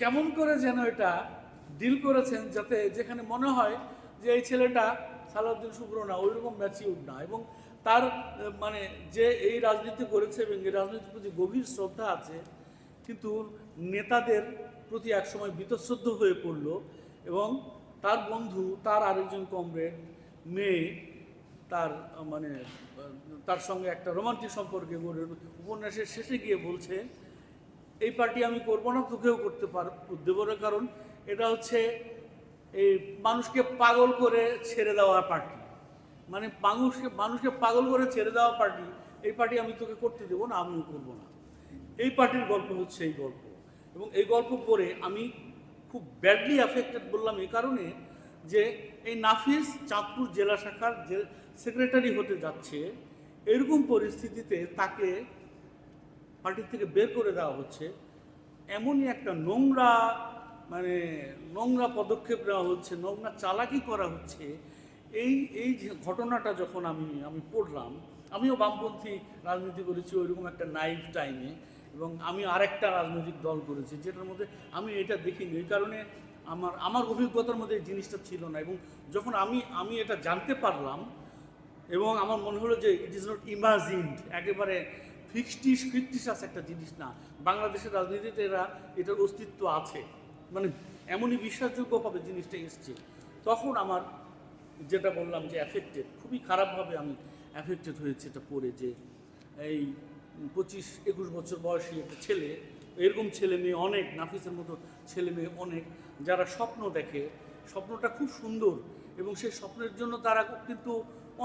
কেমন করে যেন এটা ডিল করেছেন যাতে যেখানে মনে হয় যে এই ছেলেটা সালাউদ্দিন শুভ্র না, ওই ওইরকম ম্যাচিউর না এবং তার মানে যে এই রাজনীতি করেছে এবং এই রাজনীতির প্রতি গভীর শ্রদ্ধা আছে, কিন্তু নেতাদের প্রতি একসময় বীতশ্রদ্ধ হয়ে পড়ল এবং তার বন্ধু, তার আরেকজন কমরেড মেয়ে, তার মানে তার সঙ্গে একটা রোমান্টিক সম্পর্কে গড়ে উপন্যাসের শেষে গিয়ে বলছে এই পার্টি আমি করব না, তোকেও করতে পার, দেবো না। কারণ এটা হচ্ছে এই মানুষকে পাগল করে ছেড়ে দেওয়া পার্টি। মানে মানুষকে মানুষকে পাগল করে ছেড়ে দেওয়া পার্টি, এই পার্টি আমি তোকে করতে দেবো না, আমিও করব না। এই পার্টির গল্প হচ্ছে এই গল্প। এবং এই গল্প পড়ে আমি খুব ব্যাডলি অ্যাফেক্টেড বললাম এই কারণে যে এই নাফিস চাঁদপুর জেলা শাখার যে সেক্রেটারি হতে যাচ্ছে, এরকম পরিস্থিতিতে তাকে পার্টির থেকে বের করে দেওয়া হচ্ছে। এমনই একটা নোংরা মানে নোংরা পদক্ষেপ নেওয়া হচ্ছে, নোংরা চালাকি করা হচ্ছে। এই এই ঘটনাটা যখন আমি আমি পড়লাম, আমিও বামপন্থী রাজনীতি করেছি ওইরকম একটা নাইফ টাইমে এবং আমি আরেকটা রাজনৈতিক দল করেছি যেটার মধ্যে আমি এটা দেখিনি। এই কারণে আমার আমার অভিজ্ঞতার মধ্যে এই জিনিসটা ছিল না এবং যখন আমি আমি এটা জানতে পারলাম এবং আমার মনে হলো যে ইট ইজ নট ইমাজিনড একেবারে ফিক্সটিস ফিক্টিসাস একটা জিনিস না। বাংলাদেশের রাজনীতিতে এরা এটার অস্তিত্ব আছে। মানে এমনই বিশ্বাসযোগ্যভাবে জিনিসটা এসছে। তখন আমার যেটা বললাম যে অ্যাফেক্টেড খুবই খারাপভাবে আমি অ্যাফেক্টেড হয়েছে এটা পড়ে যে এই পঁচিশ, একুশ বছর বয়সী একটা ছেলে, এরকম ছেলে মেয়ে অনেক, নাফিসের মতো ছেলে মেয়ে অনেক, যারা স্বপ্ন দেখে, স্বপ্নটা খুব সুন্দর এবং সেই স্বপ্নের জন্য তারা কিন্তু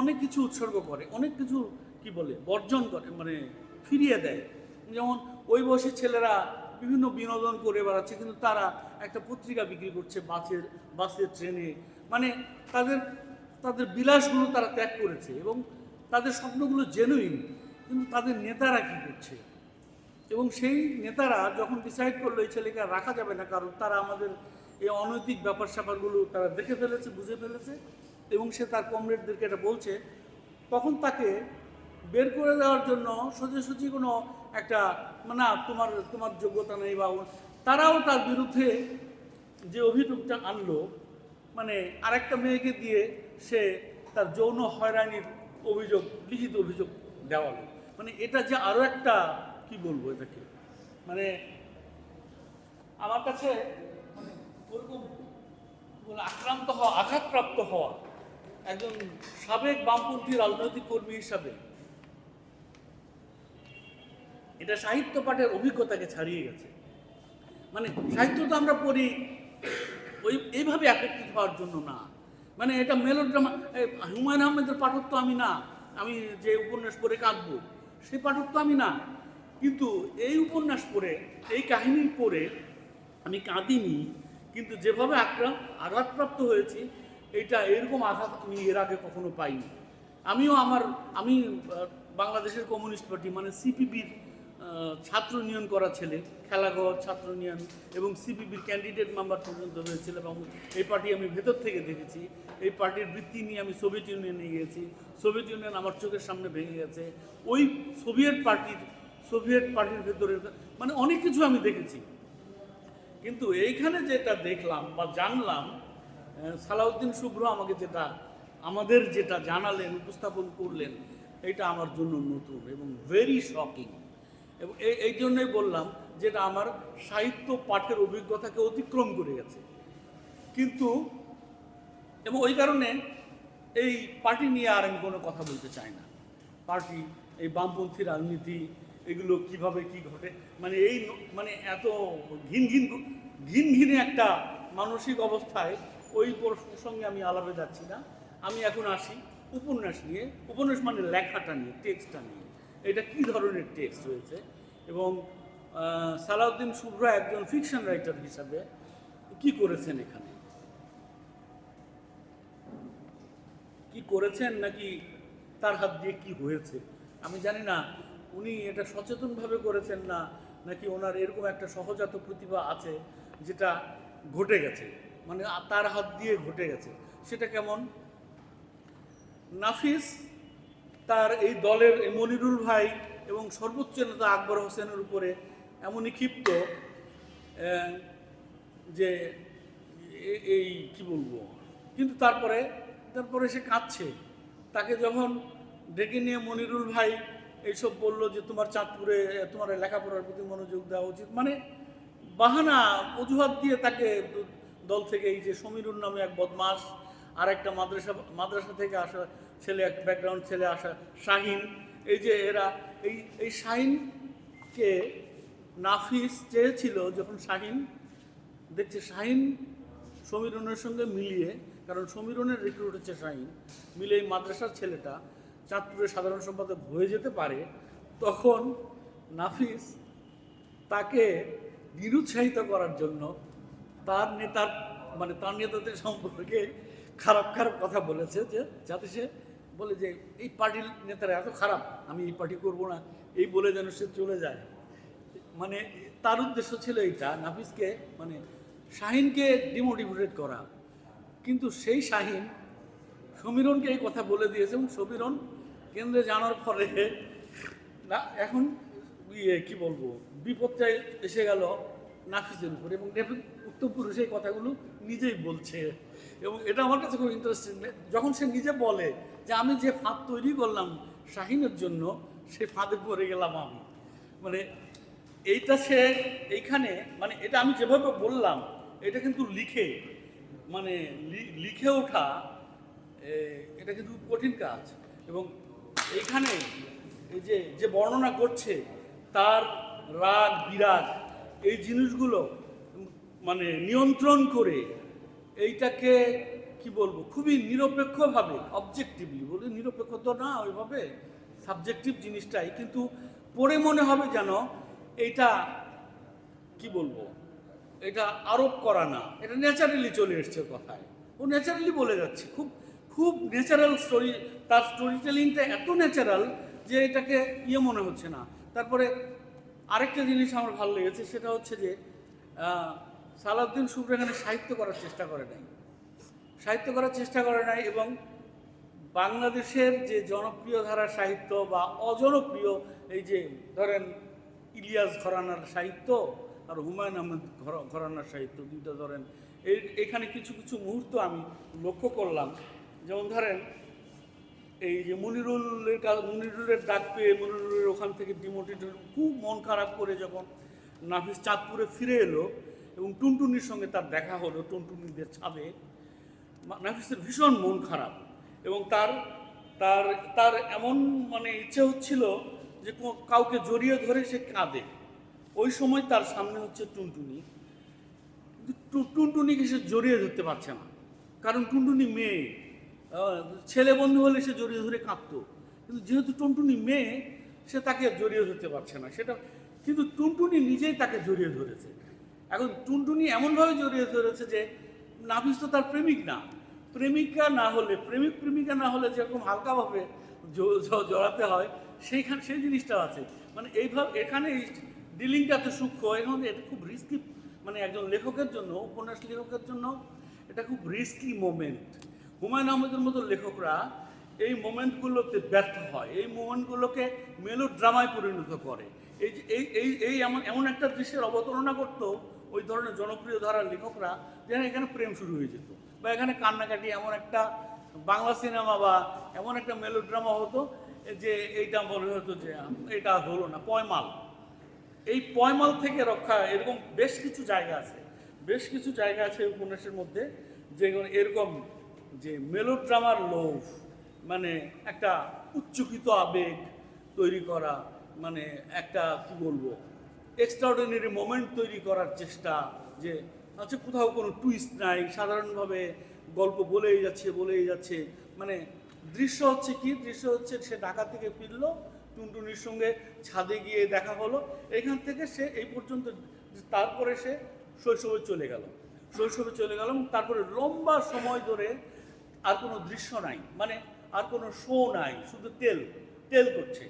অনেক কিছু উৎসর্গ করে, অনেক কিছু কি বলে, বর্জন করে মানে ফিরিয়ে দেয়। যেমন ওই বয়সী ছেলেরা বিভিন্ন বিনোদন করে বেড়াচ্ছে, কিন্তু তারা একটা পত্রিকা বিক্রি করছে বাসের বাসের ট্রেনে। মানে তাদের তাদের বিলাসগুলো তারা ত্যাগ করেছে এবং তাদের স্বপ্নগুলো জেনুইন কিন্তু তাদের নেতারা কী করছে? এবং সেই নেতারা যখন ডিসাইড করল এই ছেলেকে রাখা যাবে না, কারণ তারা আমাদের এই অনৈতিক ব্যাপার স্যাপারগুলো তারা দেখে ফেলেছে, বুঝে ফেলেছে এবং সে তার কমরেডদেরকে এটা বলছে, তখন তাকে বের করে দেওয়ার জন্য সোজাসুজি কোনো একটা মানে তোমার তোমার যোগ্যতা নেই বা তারাও তার বিরুদ্ধে যে অভিযোগটা আনলো মানে আরেকটা মেয়েকে দিয়ে সে তার যৌন হয়রানির অভিযোগ, লিখিত অভিযোগ দেওয়ালো। মানে এটা যে আরও একটা, কি বলব এটাকে? মানে আমার কাছে মানে ওরকম আক্রান্ত হওয়া, আঘাতপ্রাপ্ত হওয়া একজন সাবেক বামপন্থী রাজনৈতিক কর্মী হিসাবে এটা সাহিত্য পাঠের অভিজ্ঞতাকে ছাড়িয়ে গেছে। মানে সাহিত্য তো আমরা পড়ি ওই, এইভাবে অ্যাফেক্টেড হওয়ার জন্য না। মানে এটা মেলোড্রামা হুমায়ুন আহমেদের পাঠক তো আমি না, আমি যে উপন্যাস পড়ে কাঁদবো সেই পাঠক তো আমি না। কিন্তু এই উপন্যাস পড়ে, এই কাহিনী পড়ে আমি কাঁদিনি, কিন্তু যেভাবে আক্রাম আঘাতপ্রাপ্ত হয়েছি, এটা এরকম আঘাত আমি এর আগে কখনো পাইনি। আমিও আমার, আমি বাংলাদেশের কমিউনিস্ট পার্টি মানে সিপিবির ছাত্র ইউনিয়ন করা ছেলে, খেলাঘর, ছাত্র ইউনিয়ন এবং সিপিবির ক্যান্ডিডেট মেম্বার পর্যন্ত হয়েছিল এবং এই পার্টি আমি ভেতর থেকে দেখেছি। এই পার্টির বৃত্তি নিয়ে আমি সোভিয়েত ইউনিয়নে গিয়েছি। সোভিয়েত ইউনিয়ন আমার চোখের সামনে ভেঙে গেছে। ওই সোভিয়েত পার্টির সোভিয়েত পার্টির ভেতরে মানে অনেক কিছু আমি দেখেছি। কিন্তু এইখানে যেটা দেখলাম বা জানলাম সালাউদ্দিন শুভ্র আমাকে যেটা, আমাদের যেটা জানালেন, উপস্থাপন করলেন, এটা আমার জন্য নতুন এবং ভেরি শকিং এবং এই এই জন্যই বললাম যেটা আমার সাহিত্য পাঠের অভিজ্ঞতাকে অতিক্রম করে গেছে। কিন্তু, এবং ওই কারণে এই পার্টি নিয়ে আর আমি কোনো কথা বলতে চাই না। পার্টি, এই বামপন্থী রাজনীতি, এগুলো কীভাবে কি ঘটে মানে এই মানে এত ঘিন ঘিন ঘিন ঘিনে একটা মানসিক অবস্থায় ওই প্রসঙ্গে আমি আলাপে যাচ্ছি না। আমি এখন আসি উপন্যাস নিয়ে। উপন্যাস মানে লেখাটা নিয়ে টেক্সটটা নিয়ে। এটা কি ধরনের টেক্সট হয়েছে এবং সালাউদ্দিন শুভ্র একজন ফিকশন রাইটার হিসাবে কি করেছেন এখানে? কি করেছেন নাকি তার হাত দিয়ে কি হয়েছে? আমি জানি না, উনি এটা সচেতনভাবে করেছেন না, নাকি ওনার এরকম একটা সহজাত প্রতিভা আছে যেটা ঘটে গেছে? মানে তার হাত দিয়ে ঘটে গেছে। সেটা কেমন? নাফিস তার এই দলের মনিরুল ভাই এবং সর্বোচ্চ নেতা আকবর হোসেনের উপরে এমনই ক্ষিপ্ত যে এই কি বলব? কিন্তু তারপরে তারপরে সে কাঁদছে। তাকে যখন ডেকে নিয়ে মনিরুল ভাই এইসব বলল যে, তোমার চাঁদপুরে, তোমার লেখাপড়ার প্রতি মনোযোগ দেওয়া উচিত। মানে বাহানা, অজুহাত দিয়ে তাকে দল থেকে এই যে সমীরুর নামে এক বদমাস আর একটা মাদ্রাসা মাদ্রাসা থেকে আসা ছেলে, এক ব্যাকগ্রাউন্ড ছেলে আসা শাহিন। এই যে এরা, এই এই শাহিনকে নাফিস চেয়েছিল যখন শাহিন, দেখছে শাহিন সমীরনের সঙ্গে মিলিয়ে, কারণ সমীরনের রিক্রুট হচ্ছে শাহিন মিলে এই মাদ্রাসার ছেলেটা চাঁদপুরের সাধারণ সম্পাদক হয়ে যেতে পারে, তখন নাফিস তাকে নিরুৎসাহিত করার জন্য তার নেতার মানে তার নেতাদের সম্পর্কে খারাপ খারাপ কথা বলেছে যে, যাতে সে বলে যে, এই পার্টির নেতারা এত খারাপ, আমি এই পার্টি করব না, এই বলে যেন সে চলে যায়। মানে তার উদ্দেশ্য ছিল এইটা, নাফিসকে মানে শাহিনকে ডিমোটিভেটেড করা। কিন্তু সেই শাহিন সমীরনকে এই কথা বলে দিয়েছে এবং সমীরন কেন্দ্রে জানার পরে, না, এখন ইয়ে কি বলব বিপদটাই এসে গেল নাফিসের উপরে এবং উত্তম পুরুষ এই কথাগুলো নিজেই বলছে। এবং এটা আমার কাছে খুব ইন্টারেস্টিং যখন সে নিজে বলে যে, আমি যে ফাঁদ তৈরি করলাম শাহিনের জন্য সেই ফাঁদে পড়ে গেলাম আমি। মানে এইটা সে এইখানে মানে এটা আমি যেভাবে বললাম, এটা কিন্তু লিখে মানে লিখে ওঠা এটা কিন্তু কঠিন কাজ। এবং এইখানে এই যে যে বর্ণনা করছে, তার রাগ, বিরাগ, এই জিনিসগুলো মানে নিয়ন্ত্রণ করে এইটাকে কি বলব, খুবই নিরপেক্ষভাবে অবজেক্টিভলি বলি, নিরপেক্ষ তো না ওইভাবে সাবজেক্টিভ জিনিসটাই, কিন্তু পড়ে মনে হবে যেন এইটা কি বলব, এটা আরোপ করা না, এটা ন্যাচারালি চলে এসছে কথায়। ও ন্যাচারালি বলে যাচ্ছে, খুব খুব ন্যাচারাল স্টোরি তার স্টোরি টেলিংটা এত ন্যাচারাল যে এটাকে ইয়ে মনে হচ্ছে না। তারপরে আরেকটা জিনিস আমার ভালো লেগেছে, সেটা হচ্ছে যে সালাউদ্দিন শুভ্র এখানে সাহিত্য করার চেষ্টা করে নাই। সাহিত্য করার চেষ্টা করে নাই এবং বাংলাদেশের যে জনপ্রিয় ধারার সাহিত্য বা অজনপ্রিয় এই যে ধরেন ইলিয়াস ঘরানার সাহিত্য আর হুমায়ুন আহমেদ ঘর- ঘরানার সাহিত্য দুইটা ধরেন, এই, এখানে কিছু কিছু মুহূর্ত আমি লক্ষ্য করলাম। যেমন ধরেন এই যে মনিরুলের মনিরুলের ডাক পেয়ে মনিরুলের ওখান থেকে ডিমোটিভেট খুব মন খারাপ করে যখন নাফিস চাঁদপুরে ফিরে এলো এবং টুনটুনির সঙ্গে তার দেখা হলো, টুনটুনিদের ছাদে। নাফিসের ভীষণ মন খারাপ এবং তার তার তার এমন মানে ইচ্ছে হচ্ছিল যে কাউকে জড়িয়ে ধরে সে কাঁদে। ওই সময় তার সামনে হচ্ছে টুনটুনি। কিন্তু টুনটুনিকে সে জড়িয়ে ধরতে পারছে না। কারণ টুনটুনি মেয়ে। ছেলে বন্ধু হলে সে জড়িয়ে ধরে কাঁদতো। কিন্তু যেহেতু টুনটুনি মেয়ে, সে তাকে জড়িয়ে ধরতে পারছে না। সেটা কিন্তু টুনটুনি নিজেই তাকে জড়িয়ে ধরেছে। এখন টুনটুনি এমনভাবে জড়িয়ে ধরেছে যে নাফিস তো তার প্রেমিক না। প্রেমিকা না হলে, প্রেমিক প্রেমিকা না হলে যেরকম হালকাভাবে জড়াতে হয়, সেইখানে, সেই জিনিসটা আছে। মানে এইভাবে, এখানে এই ডিলিংটা এত সূক্ষ্ম এখন এটা খুব রিস্কি মানে একজন লেখকের জন্য, উপন্যাস লেখকের জন্য এটা খুব রিস্কি মোমেন্ট হুমায়ুন আহমেদের মতো লেখকরা এই মোমেন্টগুলোতে ব্যর্থ হয়, এই মোমেন্টগুলোকে মেলো ড্রামায় পরিণত করে। এই যে, এই এই এই এমন এমন একটা দৃশ্যের অবতারণা করতো ওই ধরনের জনপ্রিয় ধারার লেখকরা যেন এখানে প্রেম শুরু হয়ে যেত। বা এখানে কান্নাকাটি এমন একটা বাংলা সিনেমা বা এমন একটা মেলো ড্রামা হতো যে, এইটা মনে হতো যে এটা হলো না, পয়মাল। এই পয়মাল থেকে রক্ষা, এরকম বেশ কিছু জায়গা আছে। বেশ কিছু জায়গা আছে উপন্যাসের মধ্যে, যেগুলো এরকম যে মেলোড্রামার লোভ মানে একটা উচ্চকিত আবেগ তৈরি করা মানে একটা, কি বলব এক্সট্রাঅর্ডিনারি মোমেন্ট তৈরি করার চেষ্টা যে আচ্ছা কোথাও কোনো টুইস্ট নাই, সাধারণভাবে গল্প বলেই যাচ্ছে বলেই যাচ্ছে। মানে দৃশ্য হচ্ছে কি? দৃশ্য হচ্ছে সে ঢাকা থেকে ফিরলো, টুনটুনির সঙ্গে ছাদে গিয়ে দেখা হলো। এখান থেকে সে এই পর্যন্ত, তারপরে সে শৈশবে চলে গেল। শৈশবে চলে গেল তারপরে লম্বা সময় ধরে আর কোনো দৃশ্য নাই। মানে আর কোনো শো নাই, শুধু তেল তেল করছে।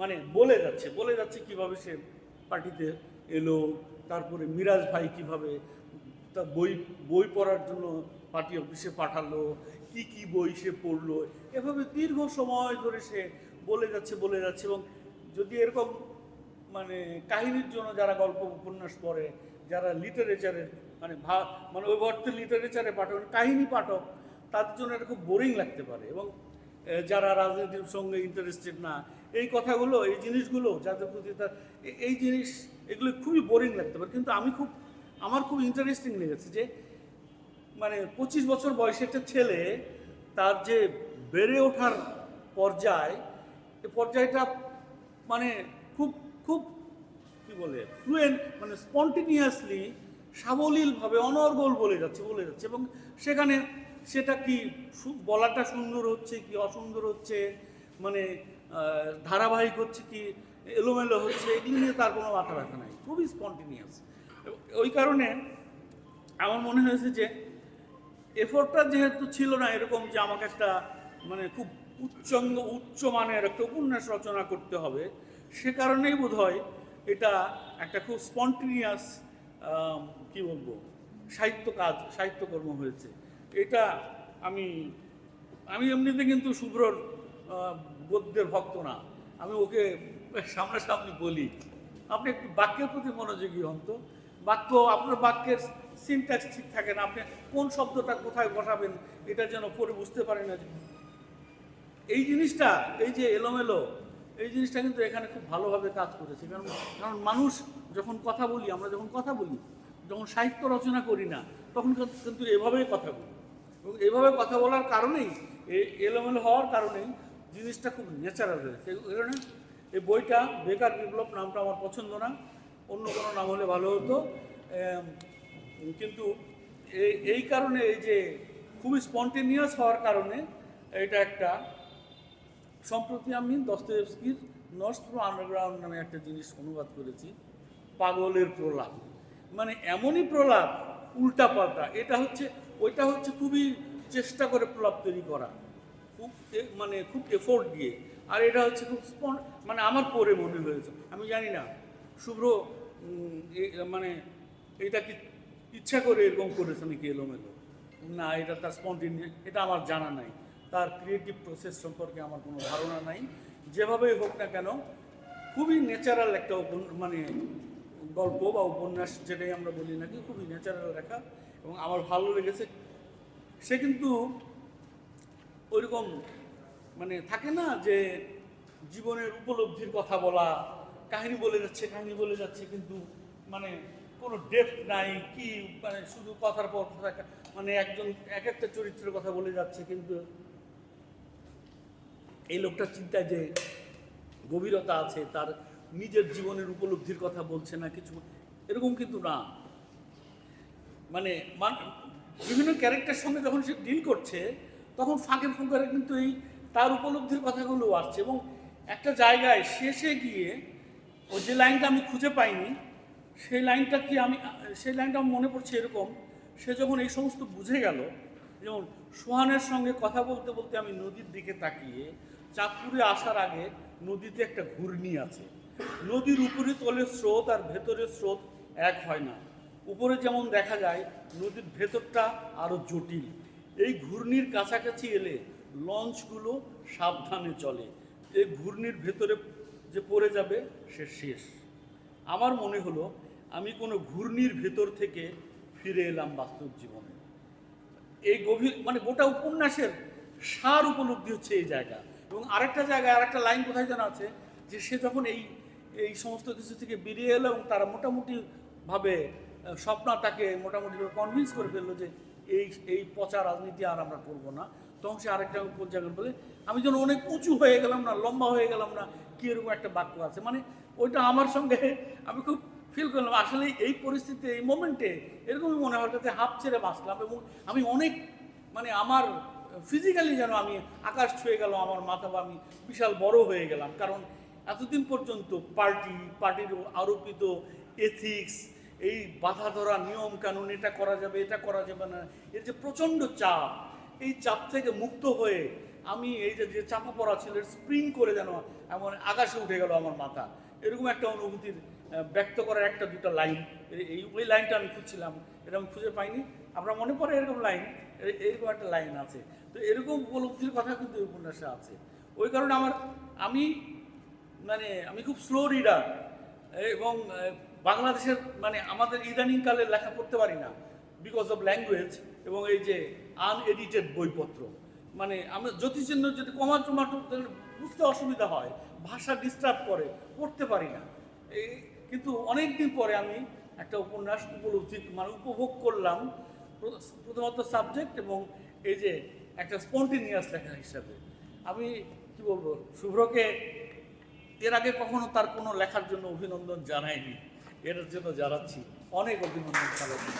মানে বলে যাচ্ছে বলে যাচ্ছে কীভাবে সে পার্টিতে এলো, তারপরে মিরাজ ভাই কীভাবে, তা বই বই পড়ার জন্য পার্টি অফিসে পাঠালো, কি কি বই সে পড়ল, এভাবে দীর্ঘ সময় ধরে সে বলে যাচ্ছে বলে যাচ্ছে এবং যদি এরকম মানে কাহিনীর জন্য যারা গল্প উপন্যাস পড়ে, যারা লিটারেচারের মানে ভা মানে ওই অর্থে লিটারেচারে পাঠক কাহিনী পাঠক, তাদের জন্য এটা খুব বোরিং লাগতে পারে এবং যারা রাজনীতির সঙ্গে ইন্টারেস্টেড না এই কথাগুলো, এই জিনিসগুলো, যাদের প্রতি তার এই জিনিস, এগুলো খুবই বোরিং লাগতে পারে। কিন্তু আমি খুব, আমার খুব ইন্টারেস্টিং লেগেছে যে মানে পঁচিশ বছর বয়সে একটা ছেলে, তার যে বেড়ে ওঠার পর্যায় এই পর্যায়টা মানে খুব খুব কি বলে ফ্লুয়েন্ট মানে স্পন্টিনিয়াসলি সাবলীলভাবে, অনর্গল বলে যাচ্ছে বলে যাচ্ছে। এবং সেখানে সেটা কি বলাটা সুন্দর হচ্ছে, কি অসুন্দর হচ্ছে মানে ধারাবাহিক হচ্ছে কি, এলোমেলো হচ্ছে এগুলো নিয়ে তার কোনো মাথা ব্যথা নাই, খুবই স্পন্টিনিয়াস ওই কারণে আমার মনে হয়েছে যে এফোর্টটা যেহেতু ছিল না এরকম যে আমাকে একটা মানে খুব উচ্চঙ্গ, উচ্চ মানের একটা উপন্যাস রচনা করতে হবে, সে কারণেই বোধ হয় এটা একটা খুব স্পন্টিনিয়াস কি বলব, সাহিত্য কাজ সাহিত্যকর্ম হয়েছে। এটা আমি আমি এমনিতে কিন্তু শুভ্রর গদ্যের ভক্ত না। আমি ওকে সামনাসামনি বলি, আপনি একটু বাক্যের প্রতি মনোযোগী হন তো। বাক্য, আপনার বাক্যের সিনট্যাক্স ঠিক থাকে না, আপনি কোন শব্দটা কোথায় বসাবেন এটা যেন পরে বুঝতে পারেন না। এই জিনিসটা, এই যে এলোমেলো, এই জিনিসটা কিন্তু এখানে খুব ভালোভাবে কাজ করেছে। কারণ কারণ মানুষ যখন কথা বলি, আমরা যখন কথা বলি, যখন সাহিত্য রচনা করি না, তখন কিন্তু- এভাবেই কথা বলি। এবং এভাবে কথা বলার কারণেই এলোমেলো হওয়ার কারণেই জিনিসটা খুব ন্যাচারাল হয়েছে। এই কারণে এই বইটা বেকার বিপ্লব নামটা আমার পছন্দ না। অন্য কোনো নাম হলে ভালো হতো। কিন্তু এই এই কারণে এই যে খুবই স্পন্টেনিয়াস হওয়ার কারণে এটা একটা সম্প্রতি আমি দস্তয়েভস্কির নর্থ প্রো আন্ডারগ্রাউন্ড নামে একটা জিনিস অনুবাদ করেছি, পাগলের প্রলাপ। মানে এমনই প্রলাপ উল্টা পাল্টা এটা হচ্ছে, ওইটা হচ্ছে খুবই চেষ্টা করে প্রলাপ তৈরি করা। খুব মানে খুব এফোর্ট দিয়ে। আর এটা হচ্ছে খুব স্পন মানে আমার পরে মনে হয়েছে। আমি জানি না, শুভ্র মানে এটা কি ইচ্ছা করে এরকম করেছে নাকি এলোমেলো? না, এটা তার স্পন্টিনিয়াস এটা আমার জানা নাই। তার ক্রিয়েটিভ প্রসেস সম্পর্কে আমার কোনো ধারণা নাই। যেভাবেই হোক না কেন, খুবই ন্যাচারাল একটা মানে গল্প বা উপন্যাস যেটাই আমরা বলি নাকি, খুবই ন্যাচারাল লেখা এবং আমার ভালো লেগেছে। সে কিন্তু ওইরকম মানে থাকে না যে জীবনের উপলব্ধির কথা বলা, কাহিনী বলে যাচ্ছে, কাহিনী বলে যাচ্ছে, কিন্তু মানে কোনো ডেপথ নাই, কি মানে শুধু কথার পর মানে একজন, এক একটা চরিত্রের কথা বলে যাচ্ছে, কিন্তু এই লোকটার চিন্তায় যে গভীরতা আছে, তার নিজের জীবনের উপলব্ধির কথা বলছে না কিছু, এরকম কিন্তু না। মানে বিভিন্ন ক্যারেক্টার সঙ্গে যখন সে ডিল করছে তখন ফাঁকে ফুঁকারে কিন্তু এই তার উপলব্ধির কথাগুলো আসছে এবং একটা জায়গায় শেষে গিয়ে ও যে লাইনটা আমি খুঁজে পাইনি, সেই লাইনটা কি আমি, সেই লাইনটা আমার মনে পড়ছে এরকম, সে যখন এই সমস্ত বুঝে গেল, যেমন সোহানের সঙ্গে কথা বলতে বলতে আমি নদীর দিকে তাকিয়ে চাঁদপুরে আসার আগে নদীতে একটা ঘূর্ণি আছে। নদীর উপরে তলে স্রোত আর ভেতরে স্রোত এক হয় না। উপরে যেমন দেখা যায়, নদীর ভেতরটা আরও জটিল। এই ঘূর্ণির কাছাকাছি এলে লঞ্চগুলো সাবধানে চলে। এই ঘূর্ণির ভেতরে যে পড়ে যাবে, সে শেষ। আমার মনে হলো, আমি কোনো ঘূর্ণির ভেতর থেকে ফিরে এলাম বাস্তব জীবনে। এই গভীর মানে গোটা উপন্যাসের সার উপলব্ধি হচ্ছে এই জায়গা। এবং আরেকটা জায়গায় আরেকটা লাইন কোথায় যেন আছে, যে সে যখন এই এই সমস্ত কিছু থেকে বেরিয়ে এলো এবং তারা মোটামুটি ভাবে স্বপ্না তাকে মোটামুটি কনভিন্স করে ফেলল যে এই এই পচা রাজনীতি আর আমরা করব না। তখন সে আরেকটা জায়গায় বলে আমি যেন অনেক উঁচু হয়ে গেলাম না, লম্বা হয়ে গেলাম না, কি এরকম একটা বাক্য আছে। মানে ওইটা আমার সঙ্গে আমি খুব ফিল করলাম, আসলে এই পরিস্থিতিতে, এই মোমেন্টে এরকমই মনে হয় যাতে হাফ ছেড়ে বাঁচলাম এবং আমি অনেক মানে আমার ফিজিক্যালি যেন আমি আকাশ ছুঁয়ে গেল, আমার মাথা বা আমি বিশাল বড় হয়ে গেলাম। কারণ এতদিন পর্যন্ত পার্টি, পার্টির আরোপিত এথিক্স এই বাধা ধরা নিয়ম কানুন, এটা করা যাবে, এটা করা যাবে না, এর যে প্রচণ্ড চাপ, এই চাপ থেকে মুক্ত হয়ে আমি এই যে যে চাপা পড়া ছিল স্প্রিং করে যেন এমন আকাশে উঠে গেল আমার মাথা। এরকম একটা অনুভূতির ব্যক্ত করার একটা দুটা লাইন। এই- ওই লাইনটা আমি খুঁজছিলাম, এটা আমি খুঁজে পাইনি। আমরা মনে পড়ে এরকম লাইন এরকম একটা লাইন আছে। তো এরকম উপলব্ধির কথা কিন্তু এই উপন্যাসে আছে। ওই কারণে আমার, আমি মানে আমি খুব স্লো রিডার এবং বাংলাদেশের মানে আমাদের ইদানিং কালে লেখা পড়তে পারি না বিকজ অফ ল্যাঙ্গুয়েজ এবং এই যে আনএডিটেড বইপত্র। মানে আমরা জ্যোতিষচিহ্ন যদি কমা টমাটো বুঝতে অসুবিধা হয়, ভাষা ডিস্টার্ব করে, পড়তে পারি না। এই কিন্তু অনেক দিন পরে আমি একটা উপন্যাস উপলব্ধি মানে উপভোগ করলাম প্রথমত সাবজেক্ট এবং এই যে একটা স্পন্টিনিয়াস লেখা হিসাবে। আমি কি বলব, শুভ্রকে এর আগে কখনো তার কোনো লেখার জন্য অভিনন্দন জানাইনি। এর জন্য জানাচ্ছি অনেক অভিনন্দন